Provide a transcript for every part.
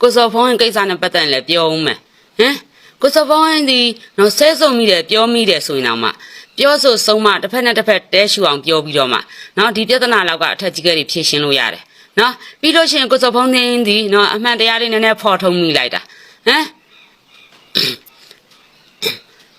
ကိုစော်ဖုံးကိစ္စနဲ့ပတ်သက်ရင်လည်းပြောဦးမယ်ဟမ်ကိုစော်ဖုံးဒီနော်ဆဲဆုံမိတယ်ပြောမိတယ်ဆိုရင်တော့မှပြောဆိုဆုံးမတစ်ဖက်နဲ့တစ်ဖက်တဲရှူအောင်ပြောပြီးတော့မှနော်ဒီပြဿနာလောက်ကအထက်ကြီးကတွေဖြေရှင်းလို့ရတယ်နော်ပြီးလို့ရှိရင်ကိုစော်ဖုံးသိင်းဒီနော်အမှန်တရားလေးနည်းနည်းဖော်ထုတ်မိလိုက်တာဟမ်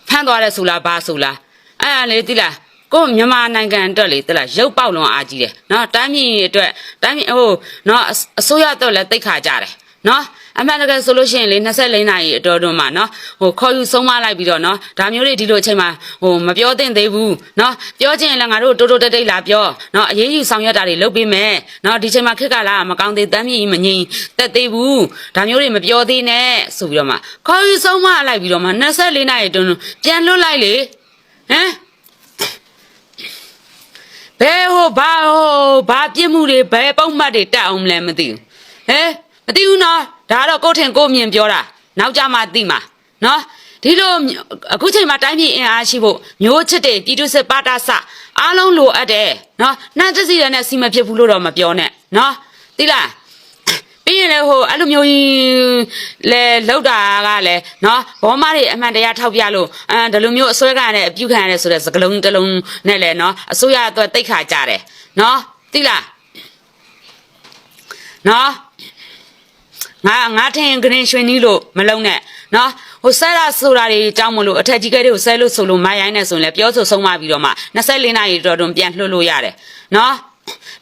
ဖမ်းသွားတယ်ဆိုလားဘာဆိုလားအဲ့ဒါလေတိလားကိုမြန်မာနိုင်ငံအတွက်လေတိလားရုပ်ပေါက်လွန်အားကြီးတယ်နော်တိုင်းပြည်အတွက်တိုင်းပြည်ဟိုနော်အအစိုးရအတွက်လည်းတိတ်ခါကြတယ် နော်အမှန်တကယ်ဆိုလို့ရှိရင်လေ24နာရီအတော်တွန်းမှာနော်ဟိုခေါ်ယူဆုံးမလိုက်ပြီးတော့နော်ဒါမျိုးတွေဒီလိုအချိန်မှာဟိုမပြောသင့်သေးဘူးနော်ပြောချင်ရင်လည်းငါတို့တိုးတိုးတိတ်တိတ်လာပြောနော်အရေးယူဆောင်ရွက်တာတွေလုပ်ပေးမယ်နော်ဒီချိန်မှာခက်ကလာမကောင်းသေးတမ်းမြည်မငြိမ်တက်သေးဘူးဒါမျိုးတွေမပြောသေးနဲ့ဆိုပြီးတော့မှခေါ်ယူဆုံးမလိုက်ပြီးတော့မှ24နာရီတွန်းပြန်လွတ်လိုက်လေဟမ်ဘယ်ဟိုဘာဟိုဘာပြစ်မှုတွေဘယ်ပုံမှတ်တွေတက်အောင်မလဲမသိဘူးဟဲ မသိဘူးနော်ဒါတော့ကိုယ့်ထင်ကိုယ့်မြင်ပြောတာနောက်ကြမှသိမှာနော်ဒီလိုအခုချိန်မှာတိုင်းပြည်အင်အားရှိဖို့မျိုးချစ်တဲ့ပြည်သူစစ်ပါတာစအားလုံးလိုအပ်တယ်နော်နှမ်းတစီရနဲ့စီမဖြစ်ဘူးလို့တော့မပြောနဲ့နော်သိလားပြီးရင်လည်းဟိုအဲ့လိုမျိုးကြီးလဲလောက်တာကလည်းနော်ဘောမတွေအမှန်တရားထောက်ပြလို့အဲဒီလိုမျိုးအစွဲခံရတဲ့အပြုခံရတဲ့ဆိုတဲ့စကလုံးတစ်လုံးနဲ့လည်းနော်အစိုးရအတွက်တိတ်ခါကြတယ်နော်သိလားနော် ငါငါထင်ကရင်ရွှေနီးလို့မလုံးနဲ့နော်ဟိုဆဲရဆိုတာတွေအကြောင်းမလို့အထက်ကြီးကဲတွေကိုဆဲလို့ဆိုလို့မရိုင်းနဲ့ဆိုရင်လည်းပြောဆိုဆုံးမပြီးတော့မှ24နာရီတော်တွန်ပြန်လှုပ်လို့ရတယ်နော်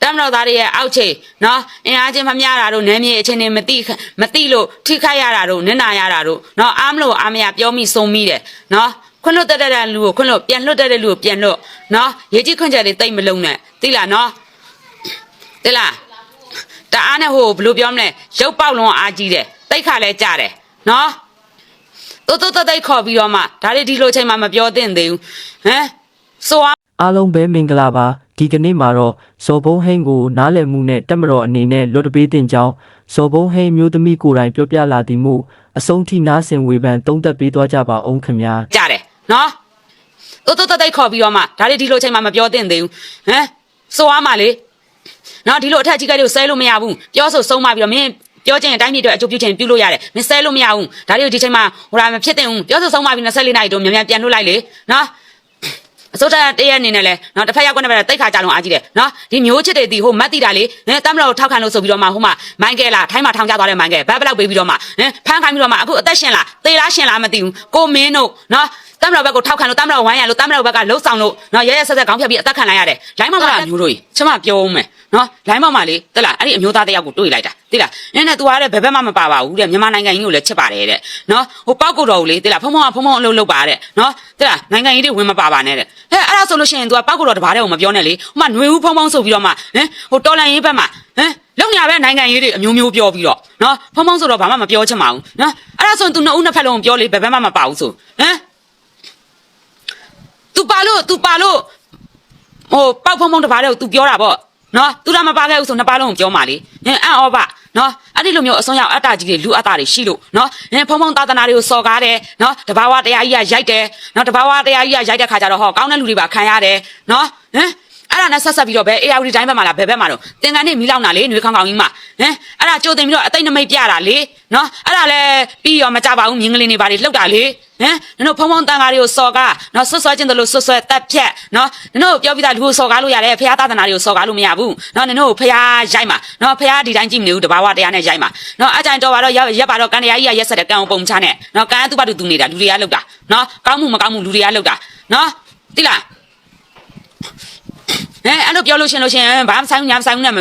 တမတော်သားတွေရဲ့အောက်ခြေနော်အင်အားချင်းမမျှတာတို့နယ်မြေအချင်းတွေမတိမတိလို့ထိခိုက်ရတာတို့နစ်နာရတာတို့နော်အားမလို့အားမရပြောမိဆုံးမိတယ်နော်ခွန်းလွတ်တက်တဲ့လူကိုခွန်းလွတ်ပြန်လွတ်တဲ့လူကိုပြန်လွတ်နော်ရေကြီးခွန်းချက်တွေတိတ်မလုံးနဲ့သိလားနော်သိလား တအားနဲ့ဟိုဘယ်လိုပြောမလဲရုပ်ပေါက်လုံးအားကြီးတယ်တိတ်ခါလဲကြတယ်နော်တိုးတိုးတိုးတိတ်ခေါ်ပြီးတော့မှဒါတွေဒီလိုချိန်မှမပြောသင့်သေးဘူးဟမ်ဆိုအားအားလုံးပဲမင်္ဂလာပါဒီကနေ့မှာတော့ဇော်ဘုံဟိန်းကိုနားလည်မှုနဲ့တက်မတော်အနေနဲ့လွတ်တပေးတင်ကြောင်းဇော်ဘုံဟိန်းမျိုးသမီးကိုယ်တိုင်ပြောပြလာသည်မှုအဆုံးထိနားဆင်ဝေဖန်သုံးသပ်ပေးသွားကြပါအောင်ခင်ဗျာကြတယ်နော်တိုးတိုးတိုးတိတ်ခေါ်ပြီးတော့မှဒါတွေဒီလိုချိန်မှမပြောသင့်သေးဘူးဟမ်ဆိုအားမှလေ နော်ဒီလိုအထက်ကြီးကလေးကိုဆဲလို့မရဘူးပြောဆိုဆုံးမပြီးတော့မင်းပြောချင်ရင်တိုင်းပြည်အတွက်အကျိုးပြုချင်ပြုလို့ရတယ်မင်းဆဲလို့မရဘူးဒါတွေကိုဒီချိန်မှာဟိုဒါမဖြစ်သင့်ဘူးပြောဆိုဆုံးမပြီး24နာရီတော့မြန်မြန်ပြန်လွတ်လိုက်လေနော်အစိုးရတရက်အနေနဲ့လဲနော်တစ်ဖက်ရောက်ကွက်နဲ့ပဲတိတ်ခါကြလုံးအားကြီးတယ်နော်ဒီမျိုးချစ်တွေဒီဟိုမတ်တီတာလေဟမ်တမ်မတော်ထောက်ခံလို့ဆိုပြီးတော့မှဟိုမှာမိုင်းကဲလာထိုင်းမှာထောင်ချသွားတဲ့မိုင်းကဲဘတ်ဘလောက်ပေးပြီးတော့မှဟမ်ဖမ်းခိုင်းပြီးတော့မှအခုအသက်ရှင်လားသေလားရှင်လားမသိဘူးကိုမင်းတို့နော် တမ်မတော်ဘက်ကိုထောက်ခံလို့တမ်မတော်ဝိုင်းရလို့တမ်မတော်ဘက်ကလှုပ်ဆောင်လို့နော်ရဲရဲဆက်ဆက်ခေါင်းဖြတ်ပြီးအသက်ခံလိုက်ရတယ်လိုင်းမောင်ကမျိုးတို့ကြီးချမပြောဦးမယ်နော်လိုင်းမောင်မလေးတက်လားအဲ့ဒီအမျိုးသားတယောက်ကိုတွေ့လိုက်တာတိလားနင်းနဲ့ तू ကလည်းဘယ်ဘက်မှမပါပါဘူးတဲ့မြန်မာနိုင်ငံကြီးကိုလည်းချစ်ပါတယ်တဲ့နော်ဟိုပောက်ကိုတော်ကိုလေတိလားဖုံဖုံကဖုံဖုံအလုပ်လုပ်ပါတဲ့နော်တိလားနိုင်ငံကြီးတွေဝင်မပါပါနဲ့တဲ့ဟဲ့အဲ့ဒါဆိုလို့ရှိရင် तू ကပောက်ကိုတော်တပါးတဲ့ကိုမပြောနဲ့လေဟိုမှຫນွေဦးဖုံဖုံဆိုပြီးတော့မှဟမ်ဟိုတော်လန်ရေးဘက်မှာဟမ်လုံညာပဲနိုင်ငံရေးတွေအမျိုးမျိုးပြောပြီးတော့နော်ဖုံဖုံဆိုတော့ဘာမှမပြောချင်ပါဘူးနော်အဲ့ဒါဆိုရင် तू နှစ်ဦးနှစ်ဖက်လုံးပြောလေဘယ်ဘက်မှမပါဘူးဆိုဟမ် तू ပါလို့ तू ပါလို့ဟိုပောက်ဖုံဖုံတပါးတဲ့ကို तू ပြောတာပေါ့နော် तू တော့မပါခဲ့ဘူးဆိုနှစ်ပါးလုံးကိုပြောမှလေဟင်အံ့ဩပါနော်အဲ့ဒီလိုမျိုးအစွန်းရောက်အတ္တကြီးတွေလူအတ္တတွေရှိလို့နော်ဟင်ဖုံဖုံသာသနာတွေကိုစော်ကားတယ်နော်တဘာဝတရားကြီးကရိုက်တယ်နော်တဘာဝတရားကြီးကရိုက်တဲ့ခါကျတော့ဟောကောင်းတဲ့လူတွေပါခံရတယ်နော်ဟင် အဲ့ဒါနဲ့ဆက်ဆက်ပြီးတော့ဘယ် AR တိုင်းဘက်မှာလားဘယ်ဘက်မှာတော့တင်ကန်နေမီလောက်နာလေຫນွေခေါင်ခေါင်ကြီးမှာဟင်အဲ့ဒါကြိုတင်ပြီးတော့အသိနမိတ်ပြတာလေနော်အဲ့ဒါလည်းပြီးရောမကြပါဘူးမြင်းကလေးတွေပါလေလှုပ်တာလေဟမ်နင်တို့ဖုံဖုံတန်ကားတွေကိုစော်ကားနော်ဆွတ်ဆွဲခြင်းတလို့ဆွတ်ဆွဲတက်ဖြတ်နော်နင်တို့ပြောပြတာလူကိုစော်ကားလို့ရတယ်ဖះသားသနာတွေကိုစော်ကားလို့မရဘူးနော်နင်တို့ဖះရိုက်မှာနော်ဖះဒီတိုင်းကြည့်မနေဘူးတဘာဝတရားနဲ့ရိုက်မှာနော်အကြိုင်တော်ပါတော့ရက်ရက်ပါတော့ကန်တရားကြီးကရက်ဆက်တဲ့ကန်အောင်ပုံချနဲ့နော်ကန်သူ့ဘာသူနေတာလူတွေကလှုပ်တာနော်ကောင်းမှုမကောင်းမှုလူတွေကလှုပ်တာနော်တိလား ဟဲ့အဲ့လိုပြောလို့ရှင်လို့ရှင်ဘာမှဆိုင်ဘူးညာမဆိုင်ဘူးနဲ့မ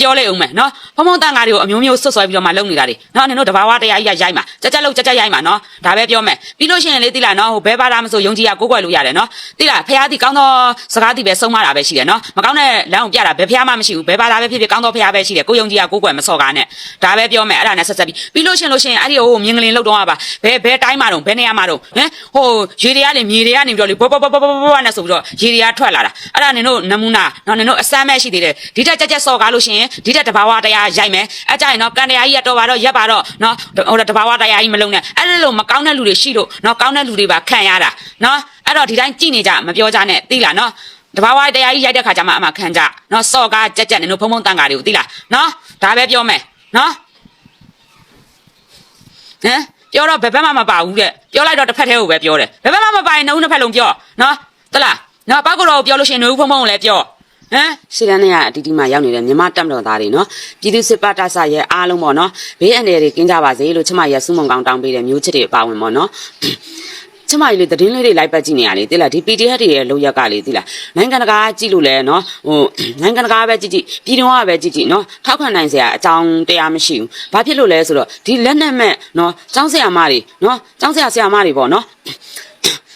ပြောလိုက်အောင်မယ်နော်ဖုံဖုံတန်ကားတွေကိုအမျိုးမျိုးဆွတ်ဆွဲပြီးတော့မှလုပ်နေတာတွေနော်နင်တို့တဘာဝတရားကြီးကရိုက်မှာကြက်ကြက်လို့ကြက်ကြက်ရိုက်မှာနော်ဒါပဲပြောမယ်ပြီးလို့ရှင်လေတိလားနော်ဟိုဘဲပါတာမဆိုယုံကြည်ရကိုးကွယ်လို့ရတယ်နော်တိလားဖះတိကောင်းသောစကားတိပဲဆုံးမတာပဲရှိတယ်နော်မကောင်းတဲ့လမ်းကိုပြတာဘယ်ဖះမှမရှိဘူးဘဲပါတာပဲဖြစ်ဖြစ်ကောင်းသောဖះပဲရှိတယ်ကိုယုံကြည်ရကိုးကွယ်မစော်ကားနဲ့ဒါပဲပြောမယ်အဲ့ဒါနဲ့ဆက်ဆက်ပြီးပြီးလို့ရှင်လို့ရှင်အဲ့ဒီဟိုမြင်ကလေးလောက်တော့ပါဘဲဘဲတိုင်းမှာတော့ဘဲနေရာမှာတော့ဟမ်ဟိုရေတွေကလေမြေတွေကနေပြီးတော့လေဘောဘောဘောဘောဘောနဲ့ဆိုပြီးတော့ရေတွေကထွက်လာတာအဲ့ဒါနင်တို့နမူနာနော်နင်တို့အစမ်းမဲ့ရှိသေးတယ်ဒီတက်ကြက်ကြက်စော်ကားလို့ရှင်ဒီတက်တဘာဝတရားရိုက်မယ်အကြိုင်နော်ကန်တရားကြီးရတော့ပါတော့ရက်ပါတော့နော်ဟိုတဘာဝတရားကြီးမလုံးနဲ့အဲ့ဒါလို့မကောင်းတဲ့လူတွေရှိလို့နော်ကောင်းတဲ့လူတွေပါခံရတာနော်အဲ့တော့ဒီတိုင်းကြည်နေကြမပြောကြနဲ့သိလားနော်တဘာဝတရားကြီးရိုက်တဲ့ခါကျမှအမှခံကြနော်စော့ကားကြက်ကြက်နင်တို့ဖုံဖုံတန်ကားတွေကိုသိလားနော်ဒါပဲပြောမယ်နော်ဟမ်ပြောတော့ဘယ်ဘက်မှမပါဘူးတဲ့ပြောလိုက်တော့တစ်ဖက်တည်းကိုပဲပြောတယ်ဘယ်ဘက်မှမပါရင်နှုတ်နှစ်ဖက်လုံးပြောနော်တလားနော်ပောက်ကတော့ပြောလို့ရှိရင်နှုတ်ဖုံဖုံလည်းပြော ဟမ်စီရန်နဲ့ကအတီးတီးမှရောက်နေတဲ့မြမတက်မတော်သားတွေနော်ပြည်သူစစ်ပါတဆရဲ့အားလုံးပေါ့နော်ဘေးအန္တရာယ်တွေကင်းကြပါစေလို့ချမရဲ့စုမုံကောင်းတောင်းပေးတဲ့မျိုးချစ်တွေအပါဝင်ပေါ့နော်ကျမကြီးလေသတင်းလေးတွေလိုက်ပတ်ကြည့်နေရလေတိလားဒီ PDF တွေရဲ့လောက်ရက်ကလေတိလားနိုင်ငံတကာကြည့်လို့လဲနော်ဟိုနိုင်ငံတကာပဲကြည့်ကြည့်ပြည်တော်ကပဲကြည့်ကြည့်နော်ထောက်ခံနိုင်စရာအကြောင်းတရားမရှိဘူးဘာဖြစ်လို့လဲဆိုတော့ဒီလက်နက်မဲ့နော်ចောင်းဆရာမတွေနော်ចောင်းဆရာဆရာမတွေပေါ့နော်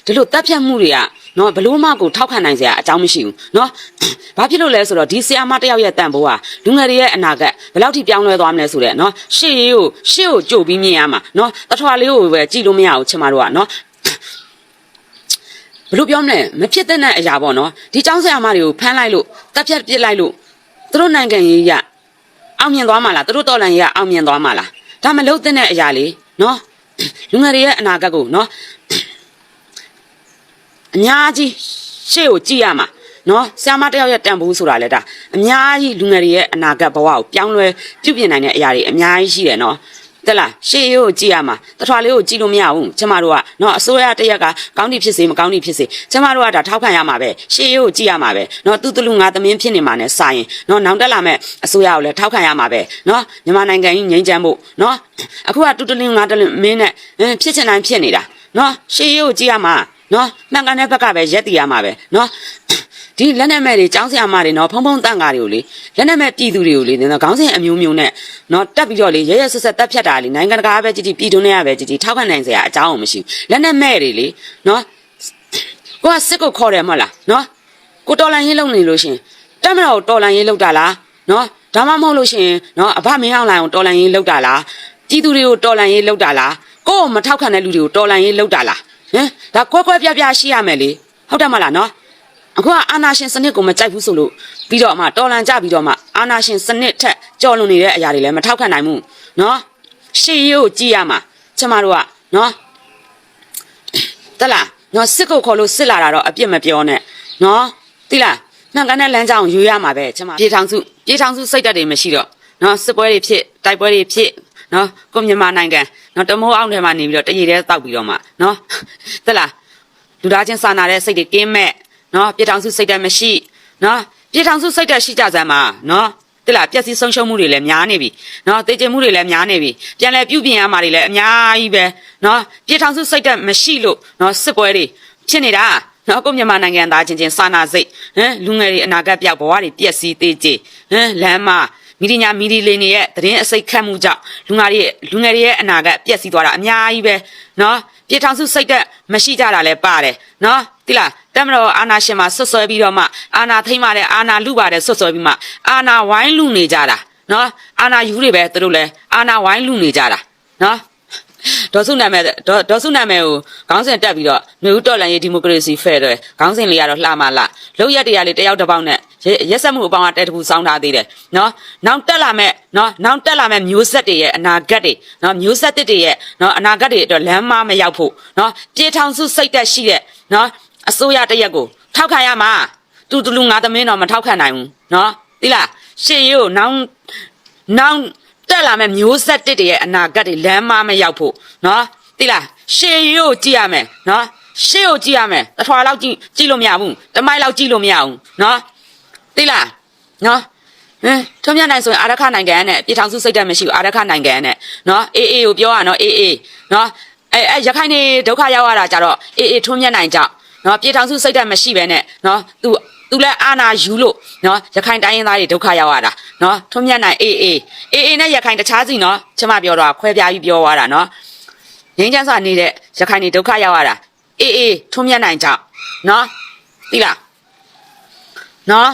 ဒီလိုတပ်ဖြတ်မှုတွေက နော်ဘလို့မကိုထောက်ခံနိုင်စရာအကြောင်းမရှိဘူးနော်ဘာဖြစ်လို့လဲဆိုတော့ဒီဆရာမတယောက်ရဲ့တန်ဖိုးဟာလူငယ်တွေရဲ့အနာဂတ်ဘယ်လောက်ထိပြောင်းလဲသွားမလဲဆိုတဲ့နော်ရှေ့ရေးကိုရှေ့ကိုကြိုပြီးမြင်ရမှာနော်တထွာလေးကိုပဲကြည့်လို့မရဘူးချင်မတို့ကနော်ဘယ်လိုပြောမလဲမဖြစ်တဲ့အရာပေါ့နော်ဒီចောင်းဆရာမတွေကိုဖမ်းလိုက်လို့တပ်ဖြတ်ပစ်လိုက်လို့သူတို့နိုင်ငံရေးရအောင်မြင်သွားမှာလားသူတို့တော်လန်ရေးရအောင်မြင်သွားမှာလားဒါမလုပ်တဲ့အရာလေးနော်လူငယ်တွေရဲ့အနာဂတ်ကိုနော် အများကြီးရှေ့ကိုကြည့်ရမှာနော်ဆရာမတယောက်ရဲ့တန်ဖိုးဆိုတာလေဒါအများကြီးလူငယ်တွေရဲ့အနာဂတ်ဘဝကိုပြောင်းလဲပြုပြင်နိုင်တဲ့အရာတွေအများကြီးရှိတယ်နော်တက်လားရှေ့ရိုးကိုကြည့်ရမှာတထွာလေးကိုကြည့်လို့မရဘူးကျမတို့ကနော်အစိုးရတစ်ရက်ကကောင်းတီဖြစ်စေမကောင်းတီဖြစ်စေကျမတို့ကဒါထောက်ခံရမှာပဲရှေ့ရိုးကိုကြည့်ရမှာပဲနော်သူတလူငါသမင်းဖြစ်နေမှာ ਨੇ စာရင်နော်နောင်တက်လာမဲ့အစိုးရကိုလည်းထောက်ခံရမှာပဲနော်မြန်မာနိုင်ငံကြီးငြိမ်းချမ်းဖို့နော်အခုကတူတလင်းငါတလင်းမင်းနဲ့အင်းဖြစ်ချင်တိုင်းဖြစ်နေတာနော်ရှေ့ရိုးကိုကြည့်ရမှာ နော်မှန်ကန်တဲ့ဘက်ကပဲရက်တည်ရမှာပဲနော်ဒီလက်နက်မဲ့တွေចောင်းဆရာမတွေနော်ဖုံဖုံတန့်ကားတွေကိုလေလက်နက်မဲ့ပြည်သူတွေကိုလေနော်ခေါင်းစဉ်အမျိုးမျိုးနဲ့နော်တက်ပြီးတော့လေရဲရဲဆက်ဆက်တက်ဖြတ်တာလေနိုင်ငံတကာပဲကြည်ကြည်ပြည်တွင်းထဲကပဲကြည်ကြည်ထောက်ခံနိုင်စရာအကြောင်းအောင်မရှိဘူးလက်နက်မဲ့တွေလေနော်ကိုကစစ်ကိုခေါ်တယ်မဟုတ်လားနော်ကိုတော်လန်ရေးလုံနေလို့ရှင်တက်မတော်တော်လန်ရေးလုံတာလားနော်ဒါမှမဟုတ်လို့ရှင်နော်အဖမင်းအောင်လိုင်ကိုတော်လန်ရေးလုံတာလားပြည်သူတွေကိုတော်လန်ရေးလုံတာလားကိုကိုမထောက်ခံတဲ့လူတွေကိုတော်လန်ရေးလုံတာလား ဟင်ဒါကွက်ကွက်ပြပြရှိရမယ်လေဟုတ်တယ်မလားနော်အခုကအာနာရှင်စနစ်ကိုမကြိုက်ဘူးဆိုလို့ပြီးတော့မှတော်လန်ကြပြီးတော့မှအာနာရှင်စနစ်ထက်ကြော်လွန်နေတဲ့အရာတွေလည်းမထောက်ခံနိုင်ဘူးနော်ရှေ့ရိုးကြည့်ရမှာကျမတို့ကနော်တလားနော်စစ်ကိုခေါ်လို့စစ်လာတာတော့အပြစ်မပြောနဲ့နော်တိလားနှံကန်တဲ့လမ်းကြောင်းယူရမှာပဲကျမပြေထောင်စုပြေထောင်စုစိတ်ဓာတ်တွေမရှိတော့နော်စစ်ပွဲတွေဖြစ်တိုက်ပွဲတွေဖြစ် နော်ကိုမြန်မာနိုင်ငံနော်တမိုးအောင်ထဲမှာနေပြီးတော့တရေတဲတောက်ပြီးတော့မှနော်တက်လားလူသားချင်းစာနာတဲ့စိတ်တွေကင်းမဲ့နော်ပြည်ထောင်စုစိတ်တက်မရှိနော်ပြည်ထောင်စုစိတ်တက်ရှိကြစမ်းပါနော်တက်လားပျက်စီးဆုံးရှုံးမှုတွေလည်းများနေပြီနော်တေကျင်မှုတွေလည်းများနေပြီပြန်လဲပြုပြင်ရမှာတွေလည်းအများကြီးပဲနော်ပြည်ထောင်စုစိတ်တက်မရှိလို့နော်စစ်ပွဲတွေဖြစ်နေတာနော်ကိုမြန်မာနိုင်ငံသားချင်းချင်းစာနာစိတ်ဟမ်လူငယ်တွေအနာဂတ်ပြောက်ဘဝတွေပျက်စီးသေးကြဟမ်လမ်းမ မီဒီညာမီဒီလင်းတွေရဲ့သတင်းအစိတ်ခတ်မှုကြောင့်လူငါတွေရဲ့လူငယ်တွေရဲ့အနာဂတ်ပျက်စီးသွားတာအများကြီးပဲနော်ပြေထောင်စုစိတ်သက်မရှိကြတာလည်းပါတယ်နော်တိလားတမတော်အာနာရှင်မှာဆွတ်ဆွဲပြီးတော့မှအာနာထိမ့်ပါတဲ့အာနာလူပါတဲ့ဆွတ်ဆွဲပြီးမှအာနာဝိုင်းလူနေကြတာနော်အာနာယူတွေပဲသူတို့လည်းအာနာဝိုင်းလူနေကြတာနော်ဒေါ်စုနာမည်ဒေါ်ဒေါ်စုနာမည်ကိုခေါင်းစဉ်တက်ပြီးတော့နှွေဦးတော်လန်ရေးဒီမိုကရေစီဖဲတယ်ခေါင်းစဉ်လေးကတော့လှမလားလောက်ရက်တရားလေးတယောက်တစ်ပေါက်နဲ့ ရက်ဆက်မှုအပေါင်းကတဲတပူစောင်းထားသေးတယ်နော်နောက်တက်လာမဲ့နော်နောက်တက်လာမဲ့မျိုးဆက်တွေရဲ့အနာဂတ်တွေနော်မျိုးဆက်တွေရဲ့နော်အနာဂတ်တွေအတွက်လမ်းမမရောက်ဖို့နော်ပြေထောင်စုစိတ်သက်ရှိတဲ့နော်အစိုးရတရက်ကိုထောက်ခံရမှာတူတူလူငါသမင်းတော့မထောက်ခံနိုင်ဘူးနော်သိလားရှေ့ရိုးနောင်နောင်တက်လာမဲ့မျိုးဆက်တစ်တွေရဲ့အနာဂတ်တွေလမ်းမမရောက်ဖို့နော်သိလားရှေ့ရိုးကြည့်ရမယ်နော်ရှေ့ကိုကြည့်ရမယ်တစ်ထွာလောက်ကြည့်ကြည့်လို့မရဘူးတမိုက်လောက်ကြည့်လို့မရဘူးနော် သိလားနော်ဟမ်ထုံးမြနိုင်ဆိုရင်အာရခနိုင်ငံနဲ့ပြည်ထောင်စုစိတ်ဓာတ်မရှိဘူးအာရခနိုင်ငံနဲ့နော်အေးအေးကိုပြောရနော်အေးအေးနော်အဲအဲရခိုင်နေဒုက္ခရောက်ရတာကြတော့အေးအေးထုံးမြနိုင်ကြောက်နော်ပြည်ထောင်စုစိတ်ဓာတ်မရှိပဲနဲ့နော်သူသူလည်းအာနာယူလို့နော်ရခိုင်တိုင်းရင်းသားတွေဒုက္ခရောက်ရတာနော်ထုံးမြနိုင်အေးအေးအေးအေးနဲ့ရခိုင်တခြားစီနော်ကျမပြောတော့ခွဲပြားပြီးပြောသွားတာနော်ငင်းချမ်းစွာနေတဲ့ရခိုင်တွေဒုက္ခရောက်ရတာအေးအေးထုံးမြနိုင်ကြောက်နော်သိလားနော်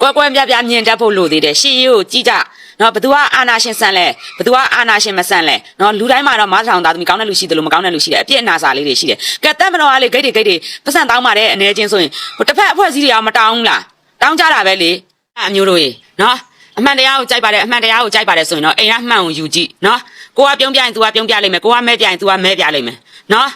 ကွဲကွဲပြားပြားမြင်တတ်ဖို့လိုသေးတယ်ရှေ့ရေးကိုကြည့်ကြနော်ဘသူကအာနာရှင်ဆန်လဲဘသူကအာနာရှင်မဆန်လဲနော်လူတိုင်းမှာတော့မထောင်သားသမီးကောင်းတဲ့လူရှိတယ်လို့မကောင်းတဲ့လူရှိတယ်အပြစ်အနာစာလေးတွေရှိတယ်ကဲတက်မတော်ကလေဂိတ်တွေဂိတ်တွေပတ်စံတောင်းပါတယ်အနေချင်းဆိုရင်ဟိုတစ်ဖက်အဖွဲ့အစည်းတွေကမတောင်းဘူးလားတောင်းကြတာပဲလေအမျိုးတို့ရေနော်အမှန်တရားကိုကြိုက်ပါတယ်အမှန်တရားကိုကြိုက်ပါတယ်ဆိုရင်တော့အိမ်ကမှန်ကိုယူကြည့်နော်ကိုကပြုံးပြရင် तू ကပြုံးပြလိမ့်မယ်ကိုကမဲပြရင် तू ကမဲပြလိမ့်မယ်နော်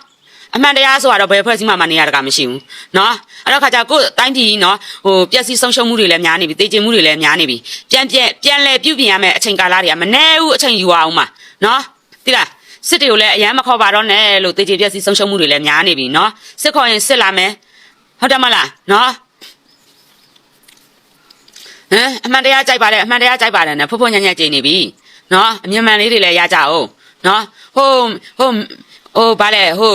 အမှန်တရားဆိုတော့ဘယ်ဖွဲ့စည်းမှမနေရတကမရှိဘူးနော်အဲ့တော့ခါကျကိုယ်တိုင်းပြည်နော်ဟိုပျက်စီးဆုံးရှုံးမှုတွေလည်းများနေပြီတေကျင်မှုတွေလည်းများနေပြီပြန်ပြန်ပြန်လဲပြုပြင်ရမယ့်အချိန်ကာလတွေကမနှဲဘူးအချိန်ယူအောင်ပါနော်သိလားစစ်တွေကိုလည်းအရန်မခေါ်ပါတော့နဲ့လို့တေကျင်ပျက်စီးဆုံးရှုံးမှုတွေလည်းများနေပြီနော်စစ်ခေါ်ရင်စစ်လာမယ်ဟုတ်တယ်မလားနော်ဟမ်အမှန်တရားကြိုက်ပါတယ်အမှန်တရားကြိုက်ပါတယ်နဲ့ဖွဖွညံ့ညံ့ကြိတ်နေပြီနော်အမြင်မှန်လေးတွေလည်းရကြအောင်နော်ဟိုဟိုဟိုဗါလဲဟို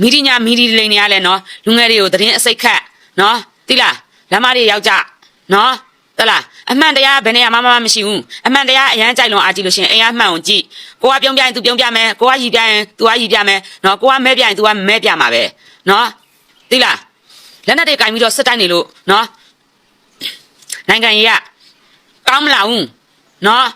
မီဒီညာမီဒီလိန်တွေကလည်းနော်လူငယ်တွေကိုသတင်းအစိတ်ခတ်နော်တိလားလမ်းမတွေရောက်ကြနော်တလားအမှန်တရားဘယ်နေရာမှမမရှိဘူးအမှန်တရားအရန်ကြိုက်လွန်အားကြည့်လို့ရှရင်အင်အားမှန်ကိုကြည့်ကိုကပြုံးပြရင် तू ပြုံးပြမယ်ကိုကရည်ပြရင် तू ကရည်ပြမယ်နော်ကိုကမဲပြရင် तू ကမဲပြမှာပဲနော်တိလားလက်နဲ့တွေကင်ပြီးတော့စစ်တိုက်နေလို့နော်နိုင်ငံကြီးကကောင်းမလာဘူးနော်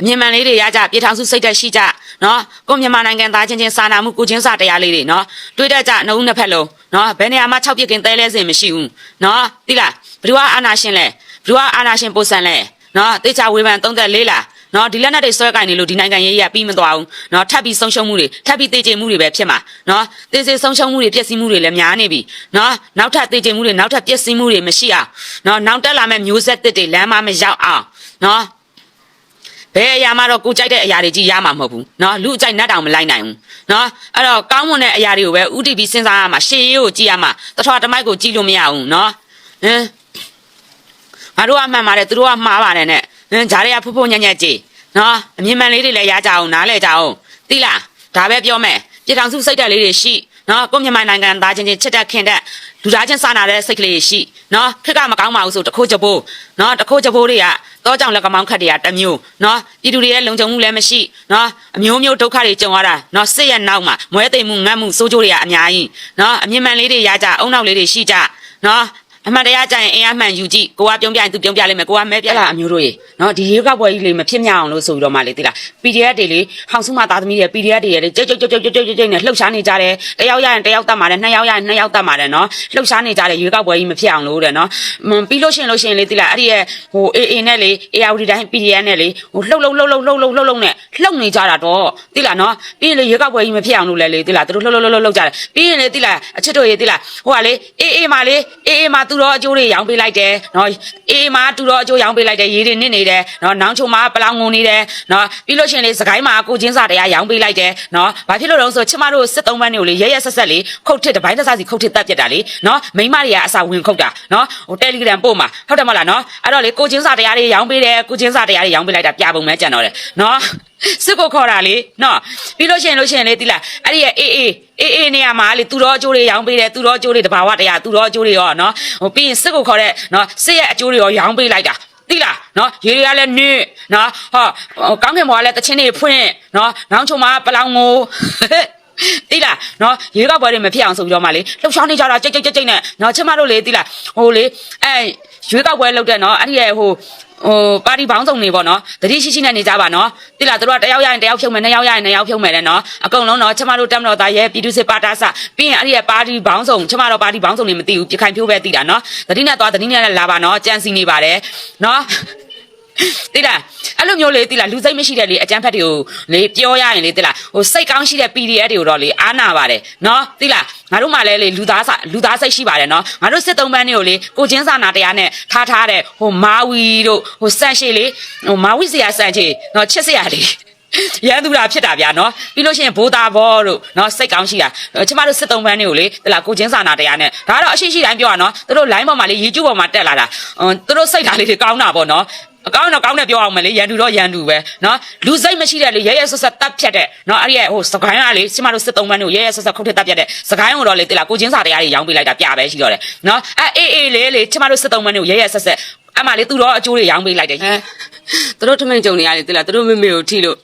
အမြင်မှန်လေးတွေရကြပြေထောင်စုစိတ်သက်ရှိကြနော်ကိုမြန်မာနိုင်ငံသားချင်းချင်းစာနာမှုကိုချင်းစာတရားလေးတွေနော်တွေးတတ်ကြနှုတ်နှစ်ဖက်လုံးနော်ဘယ်နေရာမှာ6ပြစ်ကင်တဲလဲစင်မရှိဘူးနော်တိလားဘယ်သူကအာနာရှင်လဲဘယ်သူကအာနာရှင်ပိုစံလဲနော်တေချာဝေဖန်သုံးသက်လေးလားနော်ဒီလက်နက်တွေဆွဲကင်နေလို့ဒီနိုင်ငံရေးရပြီးမသွားဘူးနော်ထပ်ပြီးဆုံးရှုံးမှုတွေထပ်ပြီးတေချေမှုတွေပဲဖြစ်မှာနော်တေချေဆုံးရှုံးမှုတွေပျက်စီးမှုတွေလည်းများနေပြီနော်နောက်ထပ်တေချေမှုတွေနောက်ထပ်ပျက်စီးမှုတွေမရှိအောင်နော်နောက်တက်လာမဲ့မျိုးဆက်တစ်တွေလမ်းမမရောက်အောင်နော် ဘယ်အရာမှတော့ကိုကြိုက်တဲ့အရာတွေကြီးရမှာမဟုတ်ဘူးเนาะလူအကြိုက်နတ်တောင်မလိုက်နိုင်ဘူးเนาะအဲ့တော့ကောင်းမွန်တဲ့အရာတွေကိုပဲဥတီပြီးစဉ်းစားရမှာရှေးရေးကိုကြည့်ရမှာတထွားတမိုက်ကိုကြည့်လို့မရဘူးเนาะဟင်ငါတို့ကမှန်ပါတယ်သူတို့ကမှားပါတယ်နဲ့ဟင်ဂျားတွေကဖုတ်ဖုတ်ညံ့ညံ့ကြည်เนาะအမြင်မှန်လေးတွေလည်းရကြအောင်နားလဲကြအောင်သိလားဒါပဲပြောမယ်ပြည်ထောင်စုစိတ်ဓာတ်လေးတွေရှိ နော်ကိုမြန်မာနိုင်ငံသားချင်းချင်းချစ်တဲ့ခင်တဲ့လူသားချင်းစာနာတဲ့စိတ်ကလေးရှိနော်ခက်ကမကောင်းပါဘူးဆိုတခိုးချပိုးနော်တခိုးချပိုးတွေကတောကြောင်လက်ကမောင်းခတ်တွေကတစ်မျိုးနော်ပြည်သူတွေရဲ့လုံခြုံမှုလည်းမရှိနော်အမျိုးမျိုးဒုက္ခတွေကြုံရတာနော်စစ်ရဲ့နောက်မှာမွဲသိမ်မှုငတ်မှုစိုးကြိုးတွေကအများကြီးနော်အမြင့်မှန်လေးတွေရကြအုံနောက်လေးတွေရှိကြနော် အမှန်တရားကြရင်အင်အားမှန်ယူကြည့်ကိုကပြုံးပြရင်သူပြုံးပြလိမ့်မယ်ကိုကမဲပြလာအမျိုးတို့ရေနော်ဒီရေကောက်ပွဲကြီးလေးမဖြစ်မြောက်အောင်လို့ဆိုပြီးတော့မှလေသိလား PDF တွေလေဟောင်စုမသားသမီးတွေ PDF တွေလေကြိတ်ကြိတ်ကြိတ်ကြိတ်ကြိတ်ကြိတ်နဲ့လှုပ်ရှားနေကြတယ်တယောက်ရရင်တယောက်တတ်ပါတယ်နှစ်ယောက်ရရင်နှစ်ယောက်တတ်ပါတယ်နော်လှုပ်ရှားနေကြတယ်ရေကောက်ပွဲကြီးမဖြစ်အောင်လို့တဲ့နော်ပြီးလို့ရှိရင်လို့ရှိရင်လေသိလားအဲ့ဒီရဲ့ဟို AA နဲ့လေ ARD တိုင်း PDF နဲ့လေဟိုလှုပ်လှုပ်လှုပ်လှုပ်လှုပ်လှုပ်လှုပ်လှုပ်နဲ့လှုပ်နေကြတာတော့သိလားနော်ပြီးရင်လေရေကောက်ပွဲကြီးမဖြစ်အောင်လို့လဲလေသိလားသူတို့လှုပ်လှုပ်လှုပ်လှုပ်ကြတယ်ပြီးရင်လေသိလားအချစ်တို့ရေသိလားဟိုကလေ AA မှာလေ AA မှာသူတော့အကျိုးတွေရောင်းပေးလိုက်တယ်နော် AA မှာသူတော့အကျိုးရောင်းပေးလိုက်တယ်ရေတွေနစ်နေတယ်နော်နောင်ချုံမှာပလောင်ငုံနေတယ်နော်ပြီးလို့ရှိရင်လေစကိုင်းမှာကိုချင်းစာတရားရောင်းပေးလိုက်တယ်နော်ဘာဖြစ်လို့လဲဆိုချစ်မတို့စစ်သုံးပန်းတွေကိုလေရဲရဲဆက်ဆက်လေးခုတ်ထစ်တစ်ပိုင်းတစ်စားစီခုတ်ထစ်တက်ပြတ်တာလေနော်မိမတွေကအစာဝင်ခုတ်တာနော်ဟိုတယ်လီဂရမ်ပို့မှာဟုတ်တယ်မဟုတ်လားနော်အဲ့တော့လေကိုချင်းစာတရားတွေရောင်းပေးတယ်ကိုချင်းစာတရားတွေရောင်းပေးလိုက်တာပြပုံမဲကြံတော့တယ်နော် စစ်ကိုခေါ်တာလေနော်ပြီးလို့ရှိရင်လို့ရှိရင်လေတိလားအဲ့ဒီရဲ့အေးအေးအေးအေးနေရာမှာလေသူတော်အကျိုးတွေရောင်းပေးတယ်သူတော်အကျိုးတွေတဘာဝတရားသူတော်အကျိုးတွေရောနော်ဟိုပြီးရင်စစ်ကိုခေါ်တဲ့နော်စစ်ရဲ့အကျိုးတွေရောရောင်းပေးလိုက်တာတိလားနော်ရေတွေကလည်းနစ်နော်ဟောကောင်းကင်ဘွားလည်းတချင်းတွေဖွင့်နော်နောင်ချုံမှာပလောင်ကိုတိလားနော်ရေကပွဲတွေမဖြစ်အောင်ဆိုပြီးတော့မှလေလှုပ်ရှားနေကြတာကြိတ်ကြိတ်ကြိတ်ကြိတ်နဲ့နော်ချစ်မတို့လေတိလားဟိုလေအဲရွေးကောက်ပွဲလုပ်တဲ့နော်အဲ့ဒီရဲ့ဟို ဟိုပါတီဘောင်းဆောင်နေပေါ့နော်တတိရှိရှိနဲ့နေကြပါနော်တိလားတို့ကတယောက်ရရင်တယောက်ဖြုံမယ်နှစ်ယောက်ရရင်နှစ်ယောက်ဖြုံမယ်လေနော်အကုန်လုံးနော်ချမတို့တက်မတော်သားရဲ့ပြည်သူစစ်ပါတာစပြီးရင်အဲ့ဒီရဲ့ပါတီဘောင်းဆောင်ချမတို့ပါတီဘောင်းဆောင်နေမသိဘူးပြခိုင်ဖြိုးပဲသိတာနော်တတိနဲ့သွားတတိနဲ့လာပါနော်ကြံစီနေပါတယ်နော် တိလားအဲ့လိုမျိုးလေတိလားလူစိတ်မရှိတဲ့လေအကျန်းဖက်တွေကိုလေပြောရရင်လေတိလားဟိုစိတ်ကောင်းရှိတဲ့ PDF တွေကိုတော့လေအားနာပါတယ်နော်တိလားငါတို့မှလည်းလေလူသားစလူသားစိတ်ရှိပါတယ်နော်ငါတို့စစ်သုံးပန်းတွေကိုလေကိုချင်းစာနာတရားနဲ့ထားထားတဲ့ဟိုမာဝီတို့ဟိုစန့်ရှိလေဟိုမာဝီစရာစန့်ချေနော်ချစ်စရာလေရန်သူတာဖြစ်တာဗျာနော်ပြီးလို့ရှိရင်ဘိုးသားဘောတို့နော်စိတ်ကောင်းရှိတာကျမတို့စစ်သုံးပန်းတွေကိုလေတလားကိုချင်းစာနာတရားနဲ့ဒါကတော့အရှိရှိတိုင်းပြောရနော်သူတို့ line ပေါ်မှာလေ YouTube ပေါ်မှာတက်လာတာဟွန်းသူတို့စိတ်ဓာတ်လေးတွေကောင်းတာပေါ့နော် အကောင်းတော့ကောင်းတယ်ပြောအောင်မယ်လေရန်သူတော့ရန်သူပဲနော်လူစိတ်မရှိတဲ့လေရဲရဲဆက်ဆက်တတ်ဖြတ်တဲ့နော်အဲ့ဒီရဲ့ဟိုစကိုင်းကလေကျမတို့စစ်သုံးပန်းတွေကိုရဲရဲဆက်ဆက်ခုတ်ထစ်တတ်ဖြတ်တဲ့စကိုင်းကိုတော့လေတလားကိုချင်းစာတရားတွေရောင်းပေးလိုက်တာပြပဲရှိတော့တယ်နော်အဲအေးအေးလေလေကျမတို့စစ်သုံးပန်းတွေကိုရဲရဲဆက်ဆက်အမှလေသူတော့အကျိုးတွေရောင်းပေးလိုက်တယ်ဟမ်သူတို့ထမင်းကြုံနေရတယ်တလားသူတို့မေမေကိုထိလို့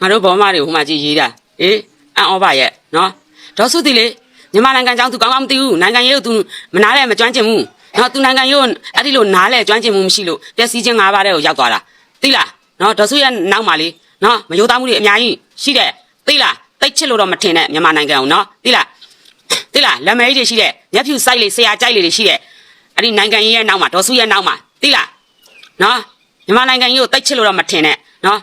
ငါတို့ဘောမတွေဟိုမှာကြည်ရေးတာအေးအန်ဩပါရဲ့နော်ဒေါ်စုတီလေမြန်မာနိုင်ငံကြောင်းသူကောင်းကောင်းမသိဘူးနိုင်ငံရေးကိုသူမနားလဲမကျွမ်းကျင်ဘူး နော်သူနိုင်ငံရေးကိုအဲ့ဒီလိုနားလဲကျွမ်းကျင်မှုမရှိလို့ပျက်စီးခြင်း၅ပါးတဲ့ကိုရောက်သွားတာသိလားနော်ဒေါ်စုရဲ့နောက်မှာလေနော်မယိုးသားမှုတွေအများကြီးရှိတယ်သိလားတိတ်ချစ်လို့တော့မထင်နဲ့မြန်မာနိုင်ငံကိုနော်သိလားသိလားလက်မဲကြီးတွေရှိတဲ့မျက်ဖြူစိုက်လေးဆရာကြိုက်လေးတွေရှိတဲ့အဲ့ဒီနိုင်ငံရေးရဲ့နောက်မှာဒေါ်စုရဲ့နောက်မှာသိလားနော်မြန်မာနိုင်ငံကြီးကိုတိတ်ချစ်လို့တော့မထင်နဲ့နော်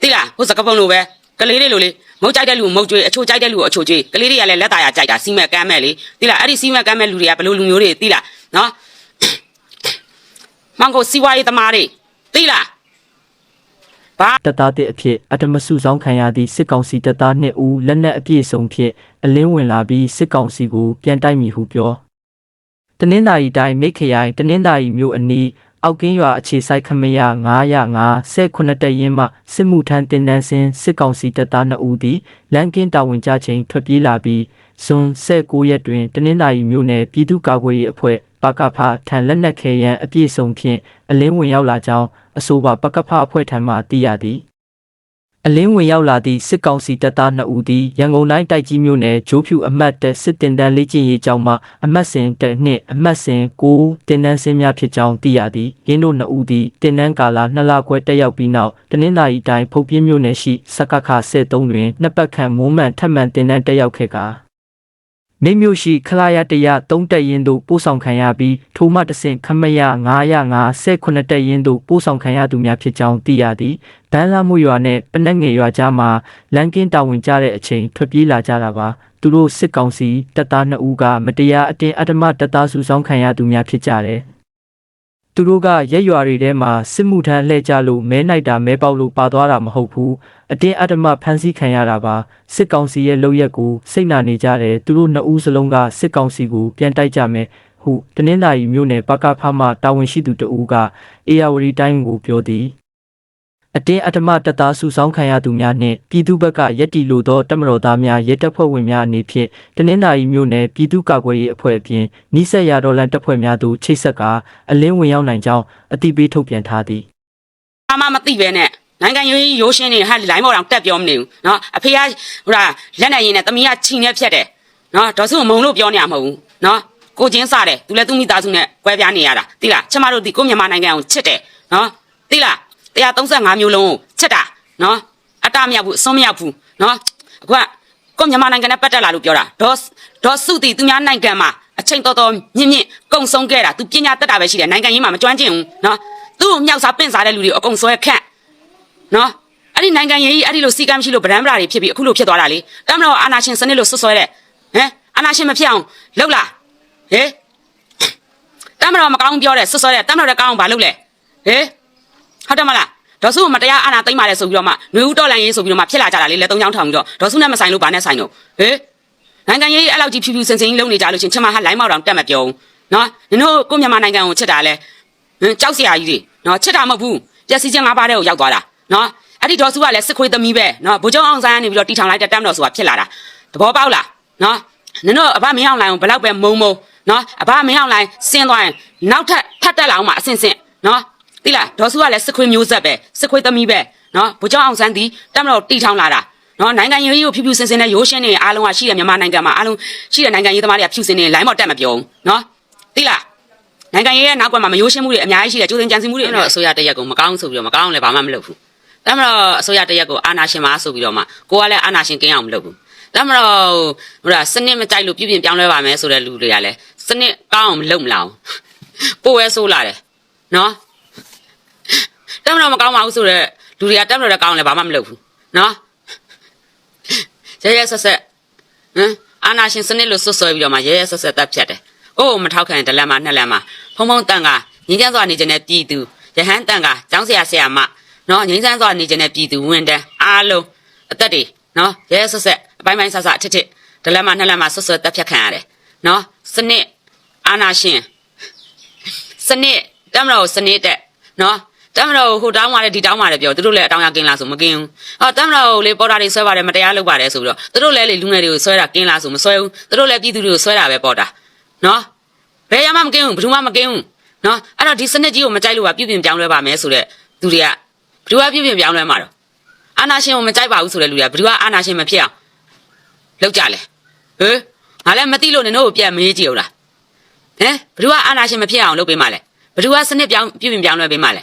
သိလားဟိုစကပုံလိုပဲကလေးလေးလိုလေမုတ်ကြိုက်တဲ့လူမုတ်ကြွေးအချိုကြိုက်တဲ့လူအချိုကြွေးကလေးတွေကလည်းလက်ตาရကြိုက်တာစီမက်ကမ်းမဲ့လေသိလားအဲ့ဒီစီမက်ကမ်းမဲ့လူတွေကဘယ်လိုလူမျိုးတွေသိလား နော်မောင်ကိုစီဝါရေးသမားတွေသိလားဘာတပ်သားတစ်အဖြစ်အတမစုဆောင်ခံရသည့်စစ်ကောင်စီတပ်သား2ဦးလက်နက်အပြည့်စုံဖြင့်အလင်းဝင်လာပြီးစစ်ကောင်စီကိုပြန်တိုက်မိဟုပြောတနင်္သာရီတိုင်းမိတ်ခရိုင်တနင်္သာရီမြို့အနီးအောက်ကင်းရွာအခြေစိုက်ခမရ905 18တက်ရင်မှစစ်မှုထမ်းတင်တန်းစင်စစ်ကောင်စီတပ်သား2ဦးသည်လမ်းကင်းတာဝန်ကျချိန်ထွက်ပြေးလာပြီး ဇွန်19ရက်တွင်တနင်္သာရီမြို့နယ်ပြည်သူ့ကာကွယ်ရေးအဖွဲ့ပကဖထံလက်နက်ခဲယမ်းအပြည့်စုံဖြင့်အလင်းဝင်ရောက်လာကြောင်းအဆိုပါပကဖအဖွဲ့ထံမှသိရသည်အလင်းဝင်ရောက်လာသည့်စစ်ကောင်စီတပ်သား2ဦးသည်ရန်ကုန်တိုင်းတိုက်ကြီးမြို့နယ်ဂျိုးဖြူအမှတ်တက်စစ်တင်တန်းလေ့ကျင့်ရေးကျောင်းမှအမှတ်စဉ်တက်နှင့်အမှတ်စဉ်9တင်တန်းစင်းများဖြစ်ကြောင်းသိရသည်ရင်းတို့2ဦးသည်တင်တန်းကာလ2လခွဲတက်ရောက်ပြီးနောက်တနင်္သာရီတိုင်းဖုတ်ပြင်းမြို့နယ်ရှိစကခ73တွင်နှစ်ပတ်ခန့်မိုးမှန်ထပ်မံတင်တန်းတက်ရောက်ခဲ့ကာ မိတ်မြို့ရှိခလာရတရ3တက်ရင်တို့ပို့ဆောင်ခံရပြီးထိုမှတဆင့်ခမရ905 18တက်ရင်တို့ပို့ဆောင်ခံရသူများဖြစ်ကြောင်းသိရသည်ဗန်းလာမှုရွာနဲ့ပနက်ငယ်ရွာကြားမှာလန်ကင်းတာဝန်ကျတဲ့အချိန်ထွက်ပြေးလာကြတာပါသူတို့စစ်ကောင်စီတပ်သား2ဦးကမတရားအတင်းအဓမ္မတပ်သားစုဆောင်ခံရသူများဖြစ်ကြတယ်သူတို့ကရက်ရွာတွေထဲမှာစစ်မှုထမ်းလှည့်ကြလို့မဲနိုင်တာမဲပေါက်လို့ပါသွားတာမဟုတ်ဘူး အတင်းအဓမ္မဖမ်းဆီးခံရတာပါစစ်ကောင်စီရဲ့လုပ်ရက်ကိုစိတ်နာနေကြတယ်သူတို့နှစ်ဦးစလုံးကစစ်ကောင်စီကိုပြန်တိုက်ကြမယ်ဟုတနင်္လာရီမြို့နယ်ပကဖမှတာဝန်ရှိသူတဦးကအေယာဝတီတိုင်းကိုပြောသည်အတင်းအဓမ္မတပ်သားစုဆောင်ခံရသူများနှင့်ပြည်သူ့ဘက်ကရက်တီလိုသောတမတော်သားများရဲတပ်ဖွဲ့ဝင်များအနေဖြင့်တနင်္လာရီမြို့နယ်ပြည်သူ့ကာကွယ်ရေးအဖွဲ့အပြင်နီးစပ်ရာဒေါ်လန်တပ်ဖွဲ့များသို့ချိတ်ဆက်ကာအလင်းဝင်ရောက်နိုင်ကြောင်းအတိပေးထုတ်ပြန်ထားသည်အမှမသိပဲနဲ့ နိုင်ငံရေးရိုးရှင်းနေဟာလိုင်းပေါ်တောင်တက်ပြောမနေဘူးနော်အဖေကဟိုဒါလက်နဲ့ရင်နဲ့တမီးကချိန်နဲ့ဖြတ်တယ်နော်ဒေါ်စုမုံလို့ပြောနေရမဟုတ်ဘူးနော်ကိုချင်းစားတယ်သူလည်းသူ့မိသားစုနဲ့ကွဲပြားနေရတာသိလားကျမတို့ဒီကိုမြန်မာနိုင်ငံကိုချစ်တယ်နော်သိလား135မျိုးလုံးကိုချစ်တာနော်အတမရဘူးအစွန်းမရဘူးနော်အခုကကိုမြန်မာနိုင်ငံနဲ့ပတ်သက်လာလို့ပြောတာဒေါ်ဒေါ်စုတီသူများနိုင်ငံမှာအချိန်တော်တော်မြင့်မြင့်ကုံဆုံးခဲ့တာသူပညာတတ်တာပဲရှိတယ်နိုင်ငံရေးမှာမကျွမ်းကျင်ဘူးနော်သူ့ကိုမြောက်စားပင့်စားတဲ့လူတွေကိုအကုန်ဆွဲခန့် နော်အဲ့ဒီနိုင်ငံရေးကြီးအဲ့ဒီလိုစီကမ်းမရှိလို့ဗရန်ဗရာတွေဖြစ်ပြီးအခုလိုဖြစ်သွားတာလေတမတော်အာနာရှင်စနစ်လို့ဆွဆွဲတဲ့ဟမ်အာနာရှင်မဖြစ်အောင်လှုပ်လားဟေးတမတော်မကောင်းပြောတဲ့ဆွဆွဲတဲ့တမတော်လည်းကောင်းအောင်ဘာလုပ်လဲဟေးဟုတ်တယ်မလားဒေါ်စုကမတရားအာနာသိမ့်ပါတယ်ဆိုပြီးတော့မှຫນွေဦးတော်လန်ရေးဆိုပြီးတော့မှဖြစ်လာကြတာလေလက်သုံးချောင်းထောင်ပြီးတော့ဒေါ်စုနဲ့မဆိုင်လို့ဘာနဲ့ဆိုင်တော့ဟေးနိုင်ငံရေးအဲ့လောက်ကြီးဖြူဖြူစင်စင်ကြီးလုပ်နေကြလို့ချင်းချမဟာလိုင်းမောက်တောင်တက်မပြောဘူးနော်နင်တို့ကိုမြန်မာနိုင်ငံကိုချစ်တာလဲဟင်ကြောက်စရာကြီးတွေနော်ချစ်တာမဟုတ်ဘူးပျက်စီးခြင်း၅ပါးတဲ့ကိုရောက်သွားတာ နော်အဲ့ဒီဒေါ်စုကလည်းစစ်ခွေးသမီးပဲနော်ဗိုလ်ချုပ်အောင်ဆန်းကနေပြီးတော့တီထောင်လိုက်တဲ့တမ်းတော်ဆိုတာဖြစ်လာတာသဘောပေါက်လားနော်နင်တို့အဘမင်းအောင်လိုင်ကိုဘလောက်ပဲမုံမုံနော်အဘမင်းအောင်လိုင်ဆင်းသွားရင်နောက်ထပ်ထပ်တက်လာအောင်မအဆင့်ဆင့်နော်သိလားဒေါ်စုကလည်းစစ်ခွေးမျိုးဆက်ပဲစစ်ခွေးသမီးပဲနော်ဗိုလ်ချုပ်အောင်ဆန်းဒီတမ်းတော်တီထောင်လာတာနော်နိုင်ငံရေးကိုဖြူဖြူစင်စင်နဲ့ရိုးရှင်းနေအားလုံးကရှိတဲ့မြန်မာနိုင်ငံမှာအားလုံးရှိတဲ့နိုင်ငံရေးသမားတွေကဖြူစင်နေလိုင်းမော်တက်မပြောဘူးနော်သိလားနိုင်ငံရေးရဲ့နောက်ကွယ်မှာမယိုးရှင်းမှုတွေအများကြီးရှိတယ်ကျိုးစင်ကြံစည်မှုတွေအဲ့တော့အစိုးရတရက်ကိုမကောင်းဆိုပြီးတော့မကောင်းလည်းဘာမှမလုပ်ဘူး ဒါမှမဟုတ်အစိုးရတရက်ကိုအာဏာရှင်မဆိုပြီးတော့မှကိုကလည်းအာဏာရှင်ကင်းအောင်မလုပ်ဘူးဒါမှမဟုတ်ဟိုဒါစနစ်မကြိုက်လို့ပြပြပြောင်းလဲပါမယ်ဆိုတဲ့လူတွေကလည်းစနစ်ကောင်းအောင်မလုပ်မလားပို့ဝဲဆိုးလာတယ်နော်ဒါမှမဟုတ်မကောင်းပါဘူးဆိုတော့လူတွေကတက်မလို့လည်းကောင်းလည်းဘာမှမလုပ်ဘူးနော်ရဲရဲဆက်ဆက်ဟမ်အာနာရှင်စနစ်လို့ဆွဆွဲပြီးတော့မှရဲရဲဆက်ဆက်တက်ဖြတ်တယ်။အိုးမထောက်ခံရင်တစ်လက်မှနှစ်လက်မှဖုံဖုံတန်ကငင်းချမ်းစွာနေခြင်းနဲ့ပြည်သူရဟန်းတန်ကကျောင်းဆရာဆရာမ နော်ငင်းချမ်းစွာနေခြင်းနဲ့ပြည်သူဝန်တန်းအားလုံးအသက်တွေနော်ရဲရဲဆက်ဆက်အပိုင်းပိုင်းဆဆအထစ်ထစ်တစ်လက်မှနှစ်လက်မှဆွဆွဲတက်ဖြတ်ခံရတယ်။နော်စနစ်အာနာရှင်စနစ်တမတော်စနစ်တဲ့နော်တမတော်ဟိုတောင်းပါတယ်ဒီတောင်းပါတယ်ပြောသူတို့လည်းအတောင်းရကင်းလားဆိုမကင်းဘူးဟောတမတော်လေပေါ်တာတွေဆွဲပါတယ်မတရားလုပ်ပါတယ်ဆိုပြီးတော့သူတို့လည်းလေလူငယ်တွေကိုဆွဲတာကင်းလားဆိုမဆွဲဘူးသူတို့လည်းပြည်သူတွေကိုဆွဲတာပဲပေါ်တာနော်ဘယ်ရမှမကင်းဘူးဘယ်သူမှမကင်းဘူးနော်အဲ့တော့ဒီစနစ်ကြီးကိုမကြိုက်လို့ပါပြုပြင်ပြောင်းလဲပါမယ်ဆိုတဲ့သူတွေက ဘယ်သူကပြုပြင်ပြောင်းလဲမှာတော့အာနာရှင်ကိုမကြိုက်ပါဘူးဆိုတဲ့လူတွေကဘယ်သူကအာနာရှင်မဖြစ်အောင်လုပ်ကြလဲဟေးငါလည်းမသိလို့နင်တို့ကိုပြန်မေးကြည့်ဦးလားဟမ်ဘယ်သူကအာနာရှင်မဖြစ်အောင်လုပ်ပေးမှလဲဘယ်သူကစနစ်ပြောင်းပြုပြင်ပြောင်းလဲပေးမှလဲ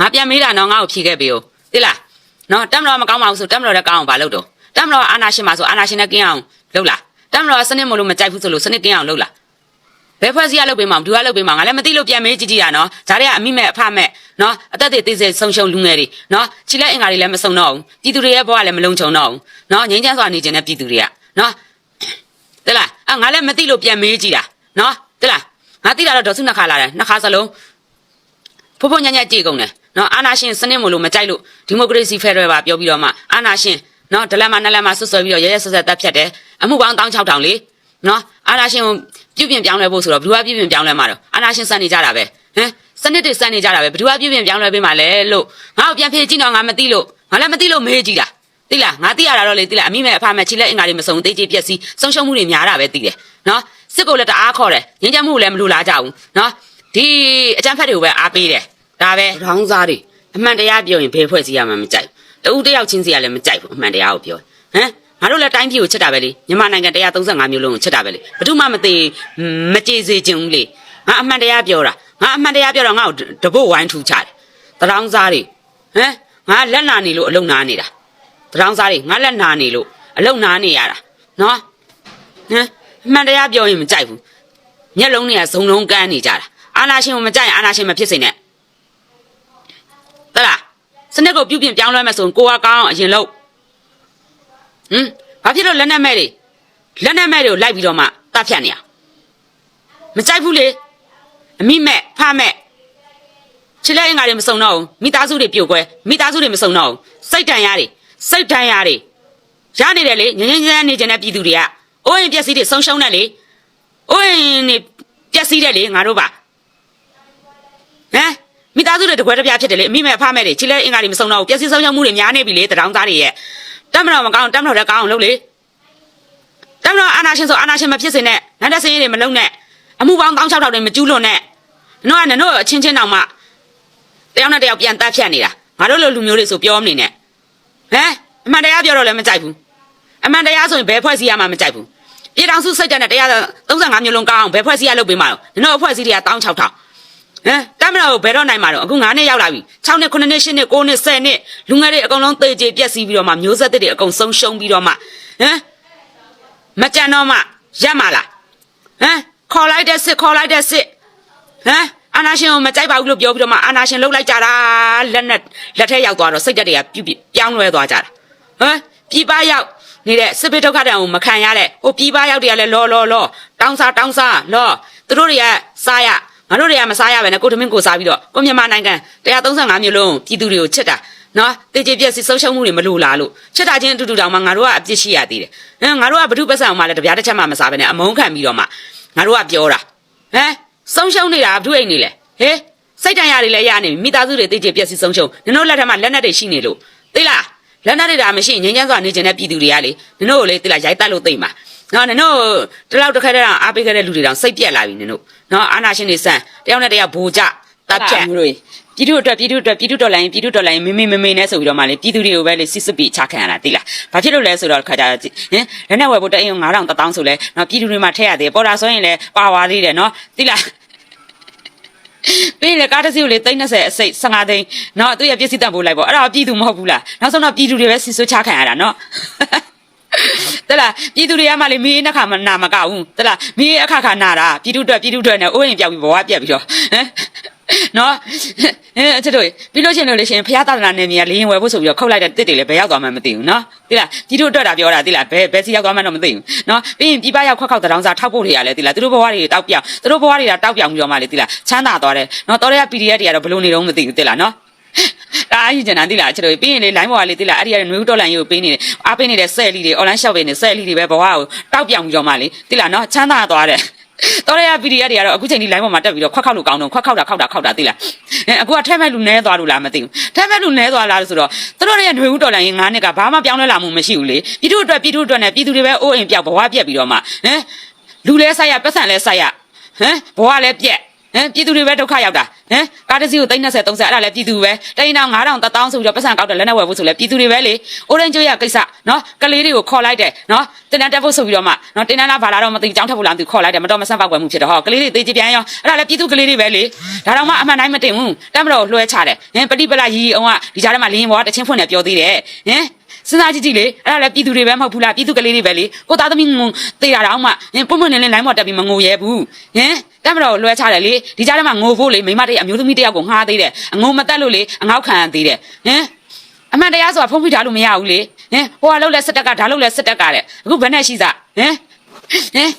ငါပြန်မေးတာတော့ငါ့ကိုဖြေခဲ့ပေးဦးသိလားနော်တက်မတော်မကောင်းပါဘူးဆိုတက်မတော်လည်းကောင်းအောင်ဘာလုပ်တော့တက်မတော်အာနာရှင်ပါဆိုအာနာရှင်နဲ့ကင်းအောင်လုပ်လားတက်မတော်စနစ်မလို့မကြိုက်ဘူးဆိုလို့စနစ်ကင်းအောင်လုပ်လား ဘယ်ဖွဲ့စည်းရလုပ်ပေးမှာဘူးကလုပ်ပေးမှာငါလည်းမသိလို့ပြန်မေးကြည့်ကြည့်ရနော်ဈားတွေကအမိမဲ့အဖမဲ့နော်အသက်တွေသိစေဆုံးရှုံးလူငယ်တွေနော်ချီလက်အင်္ဂါတွေလည်းမစုံတော့ဘူးပြည်သူတွေရဲ့ဘဝလည်းမလုံးချုံတော့ဘူးနော်ငြိမ်းချမ်းစွာနေခြင်းတဲ့ပြည်သူတွေကနော်သိလားအငါလည်းမသိလို့ပြန်မေးကြည့်တာနော်သိလားငါသိတာတော့ဒေါ်စုနှစ်ခါလာတယ်နှစ်ခါစလုံးဖိုးဖိုးညံ့ညံ့ကြည့်ကုန်တယ်နော်အာနာရှင်စနစ်မလို့မကြိုက်လို့ဒီမိုကရေစီဖက်ဒရယ်ပါပြောပြီးတော့မှအာနာရှင်နော်ဒလန်မနလန်မဆွဆွဲပြီးတော့ရဲရဲဆက်ဆက်တက်ဖြတ်တယ်အမှုပေါင်း16000လေ နော်အာနာရှင်ကိုပြုပြင်ပြောင်းလဲဖို့ဆိုတော့ဘယ်သူကပြုပြင်ပြောင်းလဲမှာတော့အာနာရှင်စံနေကြတာပဲဟမ်စနစ်တွေစံနေကြတာပဲဘယ်သူကပြုပြင်ပြောင်းလဲပေးမှာလဲလို့ငါ့ကိုပြန်ဖြေကြည့်တော့ငါမသိလို့ငါလည်းမသိလို့မေးကြည့်တာသိလားငါသိရတာတော့လေသိလားအမိမဲ့အဖမဲ့ချီလက်အင်္ဂါတွေမစုံသေးချေပြက်စီးဆုံးရှုံးမှုတွေများတာပဲသိတယ်နော်စစ်ကိုလည်းတအားခေါ်တယ်ငင်းချမှုလည်းမလူလားကြဘူးနော်ဒီအကြမ်းဖက်တွေကိုပဲအားပေးတယ်ဒါပဲထောင်းစားတွေအမှန်တရားပြောရင်ဘယ်ဖွဲ့စည်းရမှမကြိုက်ဘူးတဦးတယောက်ချင်းစီကလည်းမကြိုက်ဘူးအမှန်တရားကိုပြောဟမ် ငါတို့လည်းတိုင်းပြည်ကိုချက်တာပဲလေမြန်မာနိုင်ငံ135မျိုးလုံးကိုချက်တာပဲလေဘယ်သူမှမသေးမကြေစေချင်ဘူးလေငါအမှန်တရားပြောတာငါအမှန်တရားပြောတော့ငါ့ကိုတပုတ်ဝိုင်းထူချတယ်တရောင်းစားတွေဟမ်ငါလက်နာနေလို့အလုံနာနေတာတရောင်းစားတွေငါလက်နာနေလို့အလုံနာနေရတာနော်ဟမ်အမှန်တရားပြောရင်မကြိုက်ဘူးမျက်လုံးတွေကဇုံလုံးကန်းနေကြတာအာနာရှင်ကိုမကြိုက်ရင်အာနာရှင်မဖြစ်စေနဲ့သလားစနစ်ကိုပြုပြင်ပြောင်းလဲမယ်ဆိုရင်ကိုကကောင်းအောင်အရင်လုပ် ဟမ်ဘာဖြစ်လို့လက်နဲ့မဲ့တွေလက်နဲ့မဲ့တွေကိုလိုက်ပြီးတော့မှတတ်ဖြတ်နေရမကြိုက်ဘူးလေအမိမဲ့ဖမဲ့ချစ်လက်အင်္ဂါတွေမစုံတော့ဘူးမိသားစုတွေပြိုကွဲမိသားစုတွေမစုံတော့ဘူးစိတ်တန်ရတွေစိတ်တန်ရတွေရနေတယ်လေငငငငနေကြတဲ့ပြည်သူတွေကအိုးရင်ပျက်စီးတွေဆုံးရှုံးတယ်လေအိုးရင်နေပျက်စီးတယ်လေငါတို့ပါဟမ်မိသားစုတွေတကွဲတပြားဖြစ်တယ်လေအမိမဲ့အဖမဲ့တွေချစ်လက်အင်္ဂါတွေမစုံတော့ဘူးပျက်စီးဆုံးရှုံးမှုတွေများနေပြီလေတရောင်းသားတွေရဲ့ တက်မတော်မကောင်းတက်မတော်လည်းကောင်းအောင်လုပ်လေတက်မတော်အာနာရှင်ဆိုအာနာရှင်မဖြစ်စေနဲ့နောက်တဲ့စင်းတွေမလုံးနဲ့အမှုပေါင်း16000တွေမကျူးလွန်နဲ့နော်ကနော်အချင်းချင်းတောင်မှတယောက်နဲ့တယောက်ပြန်တတ်ဖြတ်နေတာငါတို့လိုလူမျိုးတွေဆိုပြောမနေနဲ့ဟမ်အမှန်တရားပြောတော့လည်းမကြိုက်ဘူးအမှန်တရားဆိုရင်ဘယ်ဖွဲ့စည်းရမှမကြိုက်ဘူးပြည်တော်စုစိတ်ကြတဲ့တရား35မျိုးလုံးကောင်းအောင်ဘယ်ဖွဲ့စည်းရလုပ်ပေးမှာတော့နော်အဖွဲ့စည်းတွေက16000 ဟမ်တမရကိုဘယ်တော့နိုင်မှာတော့အခု9နှစ်ရောက်လာပြီ6နှစ်9နှစ်10နှစ်9နှစ်10နှစ်လူငယ်တွေအကုန်လုံးသေကြေပြက်စီးပြီးတော့မှမျိုးဆက်တွေအကုန်ဆုံးရှုံးပြီးတော့မှဟမ်မကြံတော့မှရက်မှာလားဟမ်ခေါ်လိုက်တဲ့စစ်ခေါ်လိုက်တဲ့စစ်ဟမ်အာနာရှင်ကိုမကြိုက်ပါဘူးလို့ပြောပြီးတော့မှအာနာရှင်လှုပ်လိုက်ကြတာလက်နဲ့လက်ထဲရောက်သွားတော့စိတ်ဓာတ်တွေကပြုတ်ပြောင်းလဲသွားကြတာဟမ်ပြည်ပရောက်နေတဲ့စစ်ဘေးဒုက္ခတံကိုမခံရတဲ့ဟိုပြည်ပရောက်တွေကလည်းလောလောလောတောင်းစားတောင်းစားလောသူတို့တွေကစားရ ငါတို့တွေကမစားရပဲနဲ့ကိုသမင်းကိုစားပြီးတော့ကိုမြန်မာနိုင်ငံ135မျိုးလုံးပြည်သူတွေကိုချစ်တာနော်တေကျေပြက်စီဆုံးရှုံးမှုတွေမလိုလားလို့ချစ်တာချင်းအတူတူတောင်မှငါတို့ကအပြစ်ရှိရသေးတယ်ဟမ်ငါတို့ကဘ ᱹ ပက်ဆံအောင်မှလည်းတပြားတစ်ချက်မှမစားပဲနဲ့အမုန်းခံပြီးတော့မှငါတို့ကပြောတာဟမ်ဆုံးရှုံးနေတာဘ ᱹ အိမ်နေလဲဟေးစိတ်တန်ရတွေလည်းရနေပြီမိသားစုတွေတေကျေပြက်စီဆုံးရှုံးနင်တို့လက်ထက်မှာလက်နက်တွေရှိနေလို့သိလားလက်နက်တွေဒါမရှိငြိမ်းချမ်းစွာနေကျင်တဲ့ပြည်သူတွေကလေနင်တို့ကိုလေသိလားရိုက်တက်လို့သိမှာ နော်နင်တို့တလောက်တစ်ခါတည်းအားပေးခဲ့တဲ့လူတွေတောင်စိတ်ပြက်လာပြီနင်တို့နော်အာနာရှင်တွေစံတယောက်နဲ့တယောက်ဘူကြတပ်ဖြတ်မျိုးတွေပြည်သူအတွက်ပြည်သူအတွက်ပြည်သူတော်လိုင်းပြည်သူတော်လိုင်းမမေမမေနဲ့ဆိုပြီးတော့မှလေပြည်သူတွေကိုပဲလေစစ်စစ်ပြီးချခံရတာသိလားဘာဖြစ်လို့လဲဆိုတော့ခါကြဟင်လက်နဲ့ဝယ်ဖို့တအိမ်9000 1000ဆိုလဲနော်ပြည်သူတွေမှာထည့်ရသေးပေါ်တာဆိုရင်လည်းပါဝါသေးတယ်နော်သိလားပေးလေကားတစ်စီးကိုလေ30အစိတ်15သိန်းနော်သူရပစ္စည်းတန်ဖို့လိုက်ပေါ့အဲ့ဒါပြည်သူမဟုတ်ဘူးလားနောက်ဆုံးတော့ပြည်သူတွေပဲစစ်ဆွချခံရတာနော် တလားပြည်သူတွေကမှလေမီးနှခါမနာမကဘူးတလားမီးအခါခါနာတာပြည်သူအတွက်ပြည်သူအတွက်နဲ့အိုးရင်ပြောက်ပြီးဘဝပြက်ပြီးတော့ဟမ်နော်အဲအချက်တို့ပြီးလို့ရှိရင်လို့လေရှင်ဖះသာသနာနယ်မြေကလေရင်ဝယ်ဖို့ဆိုပြီးတော့ခုတ်လိုက်တဲ့တစ်တွေလည်းဘယ်ရောက်သွားမှမသိဘူးနော်တိလားပြည်သူအတွက်တာပြောတာတိလားဘယ်ဘယ်စီရောက်သွားမှတော့မသိဘူးနော်ပြီးရင်ပြည်ပရောက်ခွက်ခောက်တောင်စားထောက်ဖို့တွေကလည်းတိလားသူတို့ဘဝတွေတောက်ပြောင်သူတို့ဘဝတွေကတောက်ပြောင်ပြီးတော့မှလေတိလားချမ်းသာသွားတယ်နော်တော်ရရ PDF တွေကတော့ဘလို့နေတော့မသိဘူးတိလားနော် ဒါအရင်ကျန်တာတိလားချက်တို့ပြီးရင်လေ line ပေါ်ကလေတိလားအဲ့ဒီကနွေဦးတော်လန်ကြီးကိုပေးနေတယ်အားပေးနေတဲ့ဆဲလီတွေ online shop တွေနဲ့ဆဲလီတွေပဲဘဝကိုတောက်ပြောင်ပြီးတော့မှလေတိလားနော်ချမ်းသာသွားတယ်တော်ရရ PDF တွေကတော့အခုချိန်ဒီ line ပေါ်မှာတက်ပြီးတော့ခွက်ခောက်လို့ကောင်းတော့ခွက်ခောက်တာခောက်တာခောက်တာသိလားအဲအခုကထဲမဲ့လူနဲသွားလို့လားမသိဘူးထဲမဲ့လူနဲသွားလားဆိုတော့သူတို့ရဲ့ຫນွေဦးတော်လိုင်းရင်9နှစ်ကဘာမှပြောင်းလဲလာမှုမရှိဘူးလေပြည်သူအတွက်ပြည်သူအတွက်နဲ့ပြည်သူတွေပဲအိုးအိမ်ပြောက်ဘဝပြက်ပြီးတော့မှဟမ်လူလဲဆိုင်ရပတ်စံလဲဆိုင်ရဟမ်ဘဝလဲပြက် ဟမ်ပြည်သူတွေပဲဒုက္ခရောက်တာဟမ်ကားတစ်စီးကို30 30အဲ့ဒါလည်းပြည်သူပဲတိုင်းတောင်9000 1000ဆိုပြီးတော့ပတ်စံကောက်တယ်လက်နဲ့ဝယ်ဖို့ဆိုလဲပြည်သူတွေပဲလေအိုရန်ကျိုးရကိစ္စနော်ကလေးတွေကိုခေါ်လိုက်တယ်နော်တင်တန်းတက်ဖို့ဆိုပြီးတော့မှနော်တင်တန်းလားဘာလာတော့မသိကြောင်းထပ်ဖို့လားမသိခေါ်လိုက်တယ်မတော်မဆန့်ပောက်ကွယ်မှုဖြစ်တော့ဟောကလေးတွေသေးချပြန်ရောအဲ့ဒါလည်းပြည်သူကလေးတွေပဲလေဒါတော့မှအမှန်တိုင်းမတင်ဘူးတက်မတော်လွှဲချတယ်ဟင်ပฏิပလာရီအောင်ကဒီကြားထဲမှာလင်းဘောကတချင်းဖွင့်နေပြောသေးတယ်ဟင် စဉ်းစားကြည့်ကြည့်လေအဲ့ဒါလည်းပြည်သူတွေပဲမဟုတ်ဘူးလားပြည်သူကလေးတွေပဲလေကိုသားသမီးငုံသေးတာတော့မှဟင်ပုံမှန်နေနေလိုင်းပေါ်တက်ပြီးမငိုရဲဘူးဟင်တက်မတော်လွှဲချတယ်လေဒီကြားထဲမှာငိုဖို့လေမိမတည်းအမျိုးသမီးတယောက်ကိုငှားသေးတယ်အငုံမတက်လို့လေအငေါက်ခံရသေးတယ်ဟင်အမှန်တရားဆိုတာဖုံးဖိထားလို့မရဘူးလေဟင်ဟိုကလှုပ်လဲစစ်တက်ကဒါလှုပ်လဲစစ်တက်ကတဲ့အခုဘယ်နဲ့ရှိစားဟင်ဟင်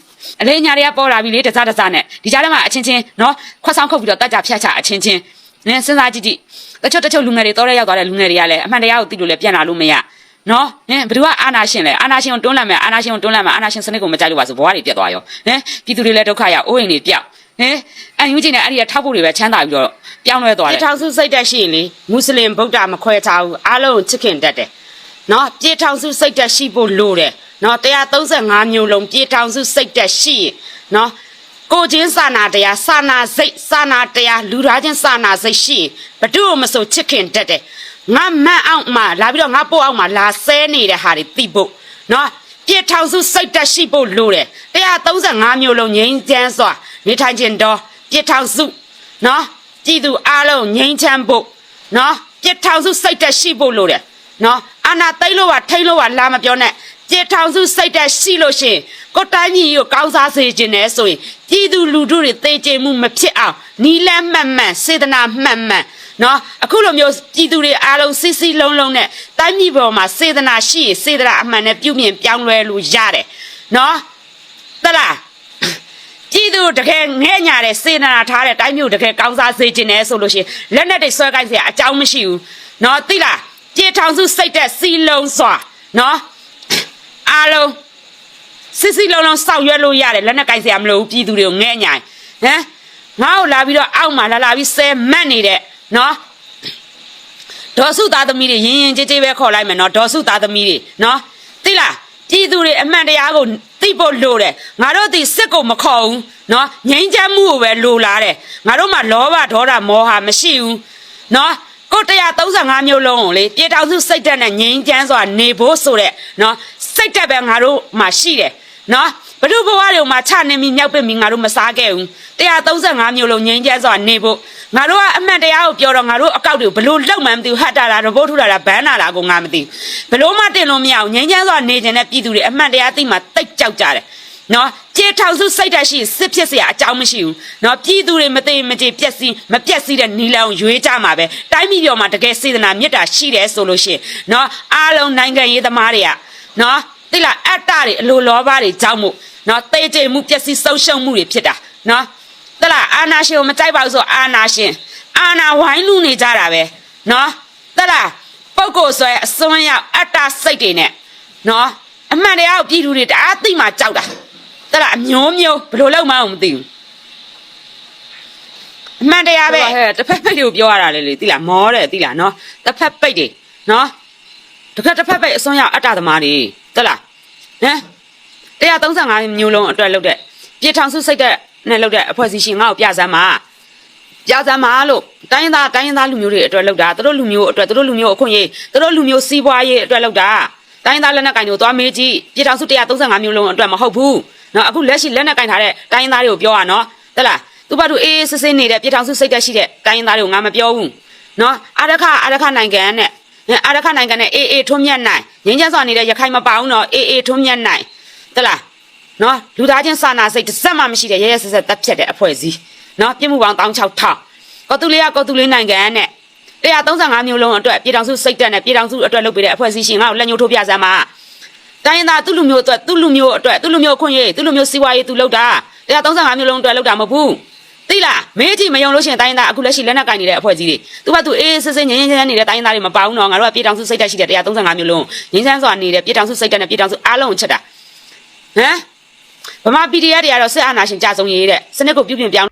အလေးညာတွေကပေါ်လာပြီလေတစားတစားနဲ့ဒီကြားထဲမှာအချင်းချင်းနော်ခွက်ဆောင်ခုတ်ပြီးတော့တက်ကြဖြတ်ချအချင်းချင်းနင်စဉ်းစားကြည့်ကြည့်တချို့တချို့လူငယ်တွေတော်ရဲရောက်သွားတဲ့လူငယ်တွေကလည်းအမှန်တရားကိုသိလို့လည်းပြန်လာလို့မရ နော်ဟင်ဘယ်သူကအာနာရှင်လဲအာနာရှင်ကိုတွန်းလှန်မယ်အာနာရှင်ကိုတွန်းလှန်မယ်အာနာရှင်စနစ်ကိုမကြိုက်လို့ပါဆိုဘဝတွေပြတ်သွားရောဟင်ပြည်သူတွေလည်းဒုက္ခရောက်အိုးအိမ်တွေပြောက်ဟင်အန်ယူဂျီနဲ့အဲ့ဒီကထောက်ဖို့တွေပဲချမ်းသာပြီးတော့ပြောင်းလဲသွားတယ်ထောင်စုစိတ်တက်ရှိရင်လေမွတ်စလင်ဗုဒ္ဓမခွဲခြားဘူးအားလုံးကိုချစ်ခင်တတ်တယ်နော်ပြေထောင်စုစိတ်တက်ရှိဖို့လိုတယ်နော်135မျိုးလုံးပြေထောင်စုစိတ်တက်ရှိရင်နော်ကိုချင်းစာနာတရားစာနာစိတ်စာနာတရားလူသားချင်းစာနာစိတ်ရှိရင်ဘဒုမဆိုချစ်ခင်တတ်တယ် ငါမန့်အောင်မှာလာပြီးတော့ငါပို့အောင်မှာလာဆဲနေတဲ့ဟာတွေသိဖို့နော်ပြေထောင်စုစိတ်တက်ရှိဖို့လိုတယ်135မျိုးလုံးငြိမ်းချမ်းစွာနေထိုင်ခြင်းတော့ပြေထောင်စုနော်ပြည်သူအားလုံးငြိမ်းချမ်းဖို့နော်ပြစ်ထောင်စုစိတ်တက်ရှိဖို့လိုတယ်နော်အာနာသိမ့်လို့ပါထိမ့်လို့ပါလာမပြောနဲ့ပြစ်ထောင်စုစိတ်တက်ရှိလို့ရှရင်ကိုတိုင်းကြီးကိုကောင်းစားစေခြင်းနဲ့ဆိုရင်ပြည်သူလူထုတွေသိကျင်မှုမဖြစ်အောင်နီလန်းမှန်မှန်စေတနာမှန်မှန် နော်အခုလိုမျိုးပြည်သူတွေအားလုံးစစ်စစ်လုံးလုံးနဲ့တိုင်းပြည်ပေါ်မှာစေတနာရှိရင်စေတနာအမှန်နဲ့ပြုမြင်ပြောင်းလဲလို့ရတယ်နော်တလားပြည်သူတကယ်ငဲ့ညာတဲ့စေတနာထားတဲ့တိုင်းမျိုးတကယ်ကောင်းစားစေခြင်းနဲ့ဆိုလို့ရှိရင်လက်နဲ့တိတ်ဆွဲကိုင်းစရာအကြောင်းမရှိဘူးနော်သိလားကြေထောင်စုစိတ်တဲ့စီလုံးစွာနော်အားလုံးစစ်စစ်လုံးလုံးစောက်ရွက်လို့ရတယ်လက်နဲ့ကိုင်းစရာမလိုဘူးပြည်သူတွေကိုငဲ့ညာဟမ်ငါ့ကိုလာပြီးတော့အောက်မှာလာလာပြီးဆဲမတ်နေတဲ့ နော်ဒေါ်စုသားသမီးတွေရင်ရင်ကြည်ကြည်ပဲခေါ်လိုက်မယ်နော်ဒေါ်စုသားသမီးတွေနော်သိလားပြည်သူတွေအမှန်တရားကိုသိဖို့လိုတယ်ငါတို့ဒီစစ်ကိုမခေါ်ဘူးနော်ငြိမ်းချမ်းမှုကိုပဲလိုလားတယ်ငါတို့မှာလောဘဒေါသမောဟမရှိဘူးနော်ကို135မျိုးလုံးကိုလေပြည်ထောင်စုစိတ်ဓာတ်နဲ့ငြိမ်းချမ်းစွာနေဖို့ဆိုတဲ့နော်စိတ်ဓာတ်ပဲငါတို့မှာရှိတယ်နော် ဘလူဘဝတွေမှာချနေပြီးမြောက်ပစ်ပြီးငါတို့မစားခဲ့ဘူး135မျိုးလုံးငိမ့်ချဲဆိုတာနေဖို့ငါတို့ကအမှန်တရားကိုပြောတော့ငါတို့အကောက်တွေဘလို့လောက်မှန်းမသိဘူးဟတ်တာလားရဘုတ်ထုတာလားဘန်းတာလားကိုငါမသိဘူးဘလို့မှတင်လို့မရအောင်ငိမ့်ချဲဆိုတာနေခြင်းနဲ့ပြည်သူတွေအမှန်တရားသိမှတိတ်ကြောက်ကြတယ်နော်ကြေထောင်စုစိတ်ဓာတ်ရှိစစ်ဖြစ်စရာအကြောင်းမရှိဘူးနော်ပြည်သူတွေမသိမကြေပြက်စီးမပြက်စီးတဲ့နီလန်ကိုရွေးကြမှာပဲတိုင်းပြည်ပေါ်မှာတကယ်စေတနာမေတ္တာရှိတယ်ဆိုလို့ရှိရင်နော်အားလုံးနိုင်ငံရေးသမားတွေကနော်တိလာအတ္တတွေအလိုလောဘတွေကြောင့်မို့ နော်တေးကြမှုပြက်စီးဆုံးရှုံးမှုတွေဖြစ်တာနော်တလားအာနာရှင်ကိုမကြိုက်ပါဘူးဆိုအာနာရှင်အာနာဝိုင်းလူနေကြတာပဲနော်တလားပုဂ္ဂိုလ်ဆိုရအစွန်းရောက်အတ္တစိတ်တွေနဲ့နော်အမှန်တရားကိုပြည်သူတွေတအားသိမှကြောက်တာတလားအမျိုးမျိုးဘယ်လိုလုပ်မှန်းမသိဘူးအမှန်တရားပဲဟဲ့တစ်ဖက်ပိတ်တွေကိုပြောရတာလေလေသိလားမောတယ်သိလားနော်တစ်ဖက်ပိတ်တွေနော်တခါတစ်ဖက်ပိတ်အစွန်းရောက်အတ္တသမားတွေတလားဟမ် 135မျိုးလုံးအတွက်လုပ်တဲ့ပြေထောင်စုစိတ်တဲ့နဲ့လုပ်တဲ့အဖွဲ့အစည်းရှင်ငါ့ကိုပြစမ်းပါပြစမ်းပါလို့တိုင်းရင်းသားတိုင်းရင်းသားလူမျိုးတွေအတွက်လုပ်တာသူတို့လူမျိုးအတွက်သူတို့လူမျိုးအခွင့်အရေးသူတို့လူမျိုးစီးပွားရေးအတွက်လုပ်တာတိုင်းရင်းသားလက်နက်ကင်တွေကိုသွားမေးကြည့်ပြေထောင်စု135မျိုးလုံးအတွက်မဟုတ်ဘူးနော်အခုလက်ရှိလက်နက်ကင်ထားတဲ့တိုင်းရင်းသားတွေကိုပြောရနော်တလားသူဘာသူအေးအေးဆေးဆေးနေတဲ့ပြေထောင်စုစိတ်သက်ရှိတဲ့တိုင်းရင်းသားတွေကိုငါမပြောဘူးနော်အာရခအာရခနိုင်ငံနဲ့အာရခနိုင်ငံနဲ့အေးအေးထွန်းမြတ်နိုင်ငင်းချမ်းစွာနေတဲ့ရခိုင်မပါဘူးနော်အေးအေးထွန်းမြတ်နိုင် တလားနော်လူသားချင်းစာနာစိတ်တစ်စက်မှမရှိတဲ့ရဲရဲဆက်ဆက်တက်ဖြတ်တဲ့အဖွဲ့အစည်းနော်ပြစ်မှုပေါင်း16000ကော်တူလေးကကော်တူလေးနိုင်ငံနဲ့135မျိုးလုံးအတွက်ပြည်ထောင်စုစိတ်တက်နဲ့ပြည်ထောင်စုအတွက်လုပ်ပေးတဲ့အဖွဲ့အစည်းရှင်ငါ့ကိုလက်ညှိုးထိုးပြစမ်းပါတိုင်းရင်းသားသူ့လူမျိုးအတွက်သူ့လူမျိုးအတွက်သူ့လူမျိုးခွင့်ရေးသူ့လူမျိုးစီးပွားရေးသူလုပ်တာ135မျိုးလုံးအတွက်လုပ်တာမဟုတ်ဘူးသိလားမေးကြည့်မယုံလို့ရှိရင်တိုင်းရင်းသားအခုလက်ရှိလက်နက်ကင်နေတဲ့အဖွဲ့အစည်းတွေသူကသူအေးစစ်စစ်ငြင်းငြင်းချမ်းနေတဲ့တိုင်းရင်းသားတွေမပေါဘူးနော်ငါတို့ကပြည်ထောင်စုစိတ်တက်ရှိတဲ့135မျိုးလုံးငြင်းချမ်းစွာနေတဲ့ပြည်ထောင်စုစိတ်တက်နဲ့ပြည်ထောင်စုအားလုံးကိုချက်တာ ဟမ်ဗမာ PDF တွေကတော့စစ်အာဏာရှင်ကြဆုံးရေးတဲ့စနစ်ကိုပြုပြင်ပြောင်း